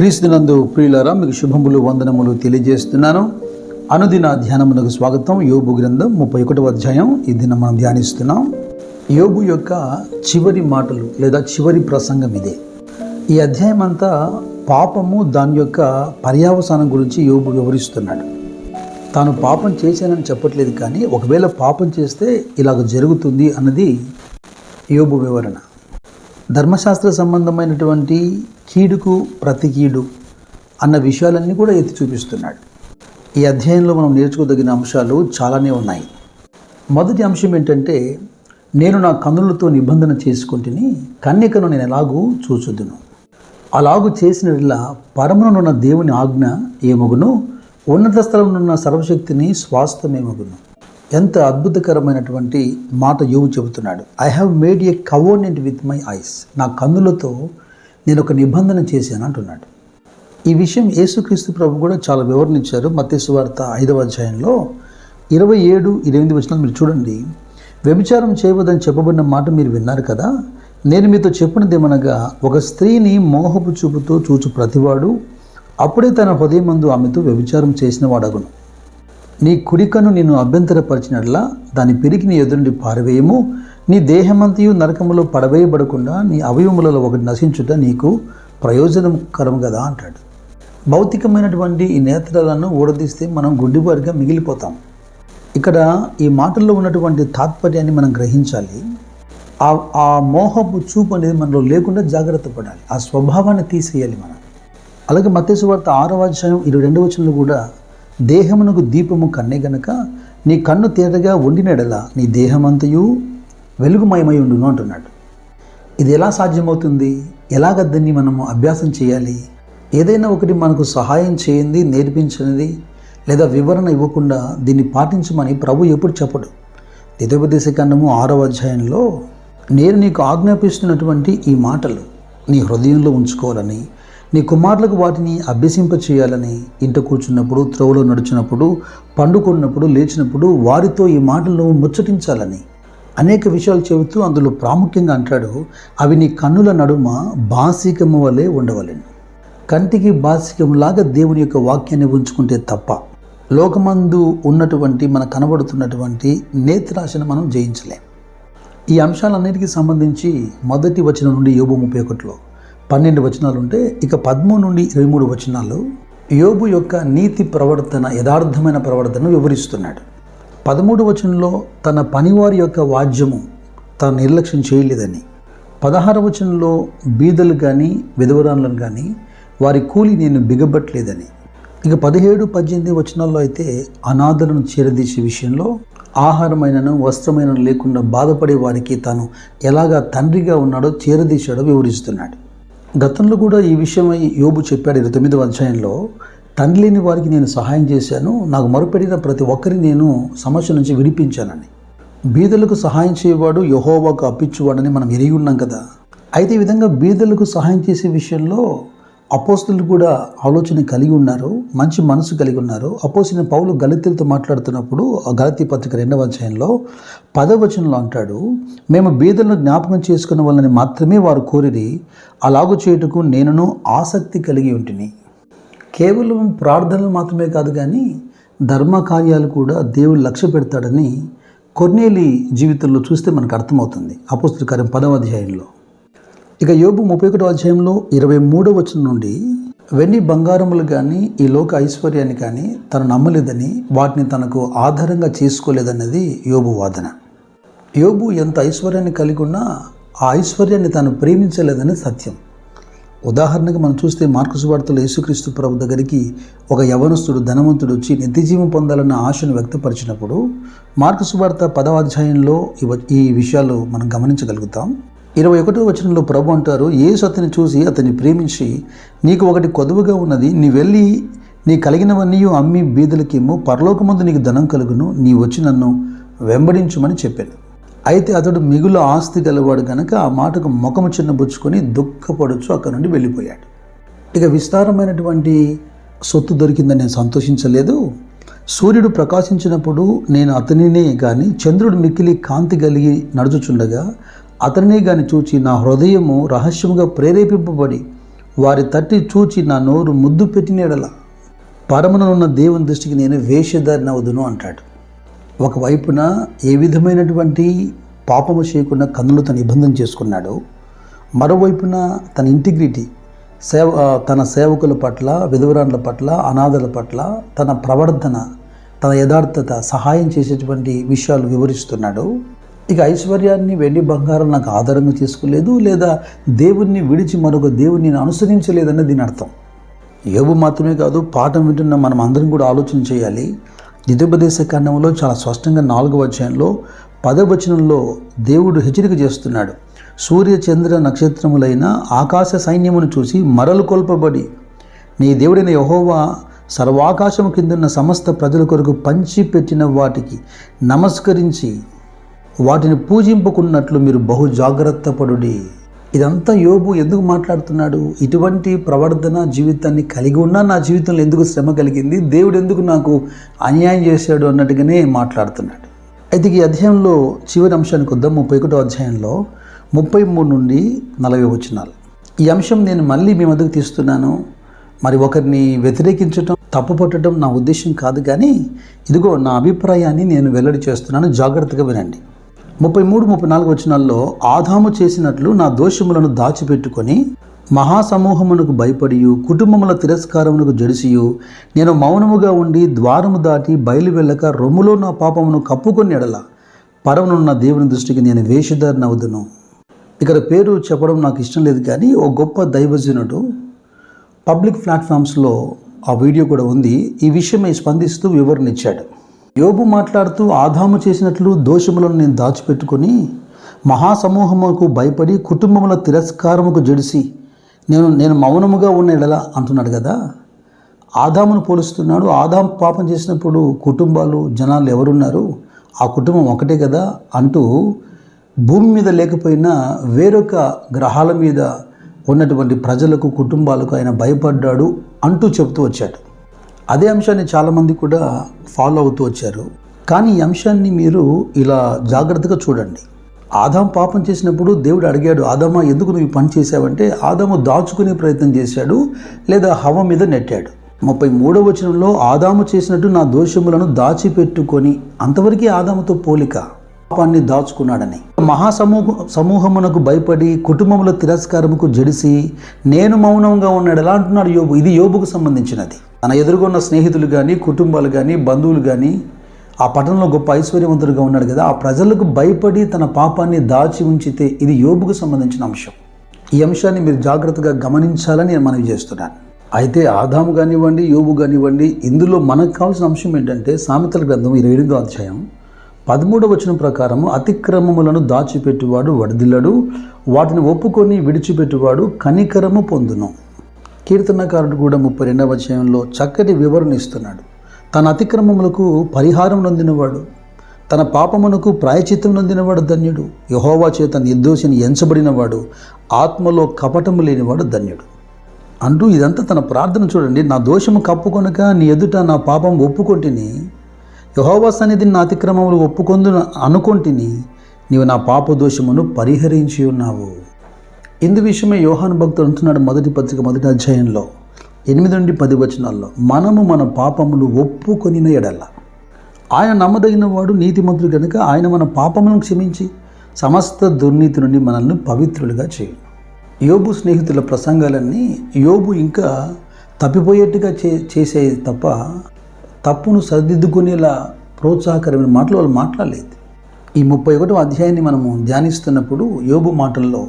క్రీస్తునందు ప్రియులారా మీకు శుభములు వందనములు తెలియజేస్తున్నాను. అనుదిన ధ్యానమునకు స్వాగతం. యోబు గ్రంథం ముప్పై ఒకటవ అధ్యాయం. ఈ దినం మనం ధ్యానిస్తున్నాం. యోబు యొక్క చివరి మాటలు లేదా చివరి ప్రసంగం ఇదే. ఈ అధ్యాయం అంతా పాపము దాని యొక్క పర్యావసానం గురించి యోబు వివరిస్తున్నాడు. తాను పాపం చేశానని చెప్పట్లేదు కానీ ఒకవేళ పాపం చేస్తే ఇలాగ జరుగుతుంది అన్నది యోబు వివరణ. ధర్మశాస్త్ర సంబంధమైనటువంటి కీడుకు ప్రతి కీడు అన్న విషయాలన్నీ కూడా ఎత్తి చూపిస్తున్నాడు. ఈ అధ్యాయంలో మనం నేర్చుకోదగిన అంశాలు చాలానే ఉన్నాయి. మొదటి అంశం ఏంటంటే నేను నా కన్నులతో నిబంధన చేసుకుంటుని కన్యకను నేను ఎలాగూ చూచుదును. అలాగు చేసినట్లా పరమునున్న దేవుని ఆజ్ఞ ఏమగును? ఉన్నత స్థలంలో ఉన్న సర్వశక్తిని స్వాస్థమేమగును ఎంత అద్భుతకరమైనటువంటి మాట యోగు చెబుతున్నాడు. I have made a covenant with my eyes నా కన్నులతో నేను ఒక నిబంధన చేశాను అంటున్నాడు. ఈ విషయం యేసుక్రీస్తు ప్రభు కూడా చాలా వివరణించారు. మత్స్యవార్త ఐదవ అధ్యాయంలో ఇరవై ఏడు ఇరవై ఎనిమిది వచ్చిన మీరు చూడండి. వ్యభిచారం చేయవద్దని చెప్పబడిన మాట మీరు విన్నారు కదా? నేను మీతో చెప్పినదేమనగా ఒక స్త్రీని మోహపు చూపుతో చూచు ప్రతివాడు అప్పుడే తన హృదయమందు ఆమెతో వ్యభిచారం చేసిన వాడగును నీ కుడికను నిన్ను అభ్యంతరపరిచినట్లా దాని పెరిగి నీ ఎదురుండి పారవేయము. నీ దేహమంతయు నరకములో పడవేయబడకుండా నీ అవయవములలో ఒకటి నశించుట నీకు ప్రయోజనకరం కదా అంటాడు. భౌతికమైనటువంటి ఈ నేత్రాలను ఊడదీస్తే మనం గుడ్డివారిగా మిగిలిపోతాం. ఇక్కడ ఈ మాటల్లో ఉన్నటువంటి తాత్పర్యాన్ని మనం గ్రహించాలి. ఆ ఆ మోహపు చూపు అనేది మనలో లేకుండా జాగ్రత్త పడాలి. ఆ స్వభావాన్ని తీసేయాలి మనం. అలాగే మత్స్సు వార్త ఆరవ అధ్యాయం ఇరవై రెండవ వచనంలో కూడా దేహమునకు దీపము కన్నే గనక నీ కన్ను తేటగా వండినడల నీ దేహమంతయు వెలుగుమయమై ఉండును అంటున్నాడు. ఇది ఎలా సాధ్యమవుతుంది? ఎలాగ దీన్ని మనము అభ్యాసం చేయాలి? ఏదైనా ఒకటి మనకు సహాయం చేయండి నేర్పించినది లేదా వివరణ ఇవ్వకుండా దీన్ని పాటించమని ప్రభు ఎప్పుడు చెప్పడు. దితోపదేశ ఖండము ఆరవ అధ్యాయంలో నేను నీకు ఆజ్ఞాపిస్తున్నటువంటి ఈ మాటలు నీ హృదయంలో ఉంచుకోవాలని నీ కుమారులకు వాటిని అభ్యసింపచేయాలని ఇంట కూర్చున్నప్పుడు త్రోవలో నడుచున్నప్పుడు పండుకున్నప్పుడు లేచినప్పుడు వారితో ఈ మాటలను ముచ్చటించాలని. అనేక విషయాలు చెబుతూ అందులో ప్రాముఖ్యంగా అంటాడు అవి నీ కన్నుల నడుమ బాసికము వలె ఉండవలెను. కంటికి బాసికములాగా దేవుని యొక్క వాక్యాన్ని ఉంచుకుంటే తప్ప లోకమందు ఉన్నటువంటి మన కనబడుతున్నటువంటి నేత్రాశను మనం జయించలేం. ఈ అంశాలన్నిటికీ సంబంధించి మొదటి వచనం నుండి యోబు ముప్పై ఒకటిలో పన్నెండు వచనాలు ఉంటే ఇక పదమూడు నుండి ఇరవై మూడు వచనాలు యోబు యొక్క నీతి ప్రవర్తన యథార్థమైన ప్రవర్తనను వివరిస్తున్నాడు. పదమూడు వచనంలో తన పనివారి యొక్క వాద్యము తాను నిర్లక్ష్యం చేయలేదని పదహారు వచనంలో బీదలు కానీ విధవరాలను కానీ వారి కూలి నేను బిగబట్టలేదని ఇక పదిహేడు పద్దెనిమిది వచనాల్లో అయితే అనాథలను చేరదీసే విషయంలో ఆహారమైనను వస్త్రమైన లేకుండా బాధపడే వారికి తాను ఎలాగా తండ్రిగా ఉన్నాడో చేరదీశాడో వివరిస్తున్నాడు. గతంలో కూడా ఈ విషయమై యోబు చెప్పాడు ఇరవై తొమ్మిదవ అధ్యాయంలో తండ్రి లేని వారికి నేను సహాయం చేశాను నాకు మరుపెడిన ప్రతి ఒక్కరిని నేను సమస్య నుంచి విడిపించానని. బీదలకు సహాయం చేయవాడు యహోవాకు అప్పించువాడని మనం ఎరిగి ఉన్నాం కదా. అయితే ఈ విధంగా బీదలకు సహాయం చేసే విషయంలో అపోస్తులు కూడా ఆలోచన కలిగి ఉన్నారు మంచి మనసు కలిగి ఉన్నారు. అపోసిన పౌలు గలితులతో మాట్లాడుతున్నప్పుడు ఆ గలతీ పత్రిక రెండవ అధ్యాయంలో పదవచనంలో అంటాడు మేము బీదలను జ్ఞాపకం చేసుకున్న వాళ్ళని మాత్రమే వారు కోరిరి అలాగు చేయుటకు నేనును ఆసక్తి కలిగి ఉంటిని. కేవలం ప్రార్థనలు మాత్రమే కాదు కానీ ధర్మ కార్యాలు కూడా దేవుడు లక్ష్య పెడతాడని కొన్నేలి జీవితంలో చూస్తే మనకు అర్థమవుతుంది. అపోస్తుల కార్యం పదవ అధ్యాయంలో. ఇక యోబు ముప్పై ఒకటో అధ్యాయంలో ఇరవై మూడో వచనం నుండి వెండి బంగారములు కానీ ఈ లోక ఐశ్వర్యాన్ని కానీ తను నమ్మలేదని వాటిని తనకు ఆధారంగా చేసుకోలేదన్నది యోబు వాదన. యోబు ఎంత ఐశ్వర్యాన్ని కలిగి ఉన్నా ఆ ఐశ్వర్యాన్ని తాను ప్రేమించలేదని సత్యం. ఉదాహరణకు మనం చూస్తే మార్కుసు వార్తలో యేసుక్రీస్తు ప్రభు దగ్గరికి ఒక యవనస్తుడు ధనవంతుడు వచ్చి నిత్యజీవం పొందాలన్న ఆశను వ్యక్తపరిచినప్పుడు మార్కుసు వార్త పదవ అధ్యాయంలో ఈ విషయాలు మనం గమనించగలుగుతాం. ఇరవై ఒకటో వచనంలో ప్రభు అంటారు యేసు అతన్ని చూసి అతన్ని ప్రేమించి నీకు ఒకటి కొదువుగా ఉన్నది నీ వెళ్ళి నీ కలిగినవన్నీ అమ్మి బీదలకేమో పరలోకముందు నీకు ధనం కలుగును నీ వచ్చి నన్ను వెంబడించుమని చెప్పాను. అయితే అతడు మిగులు ఆస్తి గలవాడు గనక ఆ మాటకు ముఖము చిన్నబుచ్చుకొని దుఃఖపడుచు అక్కడి నుండి వెళ్ళిపోయాడు. ఇక విస్తారమైనటువంటి సొత్తు దొరికిందని నేను సంతోషించలేదు. సూర్యుడు ప్రకాశించినప్పుడు నేను అతనినే కానీ చంద్రుడు మిక్కిలి కాంతి కలిగి నడుచుచుండగా అతనిని గాని చూచి నా హృదయము రహస్యముగా ప్రేరేపింపబడి వారి తట్టి చూచి నా నోరు ముద్దు పెట్టినడల పరమనున్న దేవుని దృష్టికి నేను వేషధారిన అవుదును అంటాడు. ఒకవైపున ఏ విధమైనటువంటి పాపము చేయకుండా కన్నులు తను నిబంధన చేసుకున్నాడు మరోవైపున తన ఇంటిగ్రిటీ సేవ తన సేవకుల పట్ల విధవరాండ్ల పట్ల అనాథల పట్ల తన ప్రవర్తన తన యథార్థత సహాయం చేసేటువంటి విషయాలు వివరిస్తున్నాడు ఇక ఐశ్వర్యాన్ని వెండి బంగారం నాకు ఆధారంగా చేసుకోలేదు లేదా దేవుణ్ణి విడిచి మరొక దేవుణ్ణి నేను అనుసరించలేదని దీని అర్థం. యోబు మాత్రమే కాదు పాఠం వింటున్న మనం అందరం కూడా ఆలోచన చేయాలి. నిధుపదేశ ఖండంలో చాలా స్పష్టంగా నాలుగవ అధ్యాయంలో పదవచనంలో దేవుడు హెచ్చరిక చేస్తున్నాడు. సూర్య చంద్ర నక్షత్రములైన ఆకాశ సైన్యమును చూసి మరలు కొల్పబడి నీ దేవుడైన యహోవా సర్వాకాశము కిందున్న సమస్త ప్రజల కొరకు పంచి పెట్టిన వాటికి నమస్కరించి వాటిని పూజింపుకున్నట్లు మీరు బహు జాగ్రత్త పడుడి. ఇదంతా యోబు ఎందుకు మాట్లాడుతున్నాడు? ఇటువంటి ప్రవర్తన జీవితాన్ని కలిగి ఉన్నా నా జీవితంలో ఎందుకు శ్రమ కలిగింది? దేవుడు ఎందుకు నాకు అన్యాయం చేశాడు అన్నట్టుగానే మాట్లాడుతున్నాడు. అయితే ఈ అధ్యాయంలో చివరి అంశానికి వద్దాం ముప్పై ఒకటో అధ్యాయంలో ముప్పై మూడు నుండి నలభై వచనాలు. ఈ అంశం నేను మళ్ళీ మీ మద్దతు తీస్తున్నాను. మరి ఒకరిని వ్యతిరేకించటం తప్పు పట్టడం నా ఉద్దేశం కాదు కానీ ఇదిగో నా అభిప్రాయాన్ని నేను వెల్లడి చేస్తున్నాను. జాగ్రత్తగా వినండి. ముప్పై మూడు ముప్పై నాలుగు వచనాల్లో ఆదాము చేసినట్లు నా దోషములను దాచిపెట్టుకొని మహాసమూహమునకు భయపడియు కుటుంబముల తిరస్కారమునకు జడిసియు. నేను మౌనముగా ఉండి ద్వారము దాటి బయలు వెళ్ళక రొమ్ములో నా పాపమును కప్పుకొని ఎడల. పరమనున్న దేవుని దృష్టికి నేను వేషధారినవుదును ఇక్కడ పేరు చెప్పడం నాకు ఇష్టం లేదు కానీ ఓ గొప్ప దైవజనుడు పబ్లిక్ ప్లాట్ఫామ్స్లో ఆ వీడియో కూడా ఉంది. ఈ విషయమై స్పందిస్తూ వివరణ ఇచ్చాడు. యోబు మాట్లాడుతూ ఆదాము చేసినట్లు దోషములను నేను దాచిపెట్టుకొని మహాసమూహముకు భయపడి కుటుంబముల తిరస్కారముకు జడిసి నేను నేను మౌనముగా ఉన్న ఎడల అంటున్నాడు కదా. ఆదామును పోలుస్తున్నాడు. ఆదాం పాపం చేసినప్పుడు కుటుంబాలు జనాలు ఎవరున్నారు? ఆ కుటుంబం ఒకటే కదా అంటూ భూమి మీద లేకపోయినా వేరొక గ్రహాల మీద ఉన్నటువంటి ప్రజలకు కుటుంబాలకు ఆయన భయపడ్డాడు అంటూ చెబుతూ వచ్చాడు. అదే అంశాన్ని చాలామంది కూడా ఫాలో అవుతూ వచ్చారు. కానీ ఈ అంశాన్ని మీరు ఇలా జాగ్రత్తగా చూడండి. ఆదాం పాపం చేసినప్పుడు దేవుడు అడిగాడు ఆదామా ఎందుకు నువ్వు పని చేశావంటే ఆదాము దాచుకునే ప్రయత్నం చేశాడు లేదా హవ మీద నెట్టాడు. ముప్పై మూడవ వచనంలో ఆదాము చేసినట్టు నా దోషములను దాచిపెట్టుకొని అంతవరకు ఆదాముతో పోలిక పాపాన్ని దాచుకున్నాడని. మహాసమూహ సమూహమునకు భయపడి కుటుంబముల తిరస్కారముకు జడిసి నేను మౌనంగా ఉన్నాడు ఎలా అంటున్నాడు యోబు. ఇది యోబుకు సంబంధించినది. తన ఎదురుగొన్న స్నేహితులు కానీ కుటుంబాలు కానీ బంధువులు కానీ ఆ పట్టణంలో గొప్ప ఐశ్వర్యవంతుడుగా ఉన్నాడు కదా ఆ ప్రజలకు భయపడి తన పాపాన్ని దాచి ఉంచితే ఇది యోబుకు సంబంధించిన అంశం. ఈ అంశాన్ని మీరు జాగ్రత్తగా గమనించాలని నేను మనవి చేస్తున్నాను. అయితే ఆదాము కానివ్వండి యోబు కానివ్వండి ఇందులో మనకు కావాల్సిన అంశం ఏంటంటే సామెతల గ్రంథం ఇరవై ఎనిమిదో అధ్యాయం పదమూడవ వచనం ప్రకారము అతిక్రమములను దాచిపెట్టువాడు వడదిల్లడు వాటిని ఒప్పుకొని విడిచిపెట్టువాడు కనికరము పొందును. కీర్తనకారుడు కూడా ముప్పై రెండవ అధ్యాయంలో చక్కటి వివరణ ఇస్తున్నాడు. తన అతిక్రమములకు పరిహారం నొందినవాడు తన పాపమునకు ప్రాయచిత్తం నొందినవాడు ధన్యుడు. యహోవా చేత నిర్దోషిని ఎంచబడినవాడు ఆత్మలో కపటము లేనివాడు ధన్యుడు. అంటూ ఇదంతా తన ప్రార్థన చూడండి. నా దోషము కప్పుకొనక నీ ఎదుట నా పాపం ఒప్పుకొంటిని యహోవా సన్నిధిని నా అతిక్రమములు ఒప్పుకొందు అనుకొంటిని నీవు నా పాప దోషమును పరిహరించి ఉన్నావు ఇందు విషయమే యోహాను భక్తుడు అంటున్నాడు మొదటి పత్రిక మొదటి అధ్యాయంలో. ఎనిమిది నుండి పది వచనాల్లో మనము మన పాపములు ఒప్పుకొనిన ఎడల. ఆయన నమ్మదగిన వాడు నీతిమంతుడు కనుక ఆయన మన పాపములను క్షమించి సమస్త దుర్నీతి నుండి మనల్ని పవిత్రులుగా చేయను. యోబు స్నేహితుల ప్రసంగాలన్నీ యోబు ఇంకా తప్పిపోయేట్టుగా చే చేసే తప్ప తప్పును సరిదిద్దుకునేలా ప్రోత్సాహకరమైన మాటలు వాళ్ళు మాట్లాడలేదు. ఈ ముప్పై ఒకటో అధ్యాయాన్ని మనము ధ్యానిస్తున్నప్పుడు యోబు మాటల్లో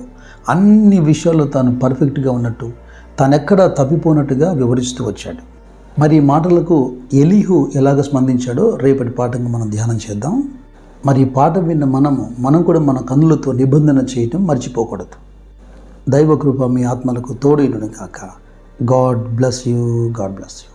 అన్ని విషయాల్లో తాను పర్ఫెక్ట్గా ఉన్నట్టు తానెక్కడ తప్పిపోనట్టుగా వివరిస్తూ వచ్చాడు. మరి ఈ మాటలకు ఎలీహు ఎలాగ స్పందించాడో రేపటి పాఠంగా మనం ధ్యానం చేద్దాం. మరి ఈ పాట విన్న మనము మనం కూడా మన కన్నులతో నిబంధన చేయటం మర్చిపోకూడదు. దైవకృప మీ ఆత్మలకు తోడైనను కాక God bless you God bless you.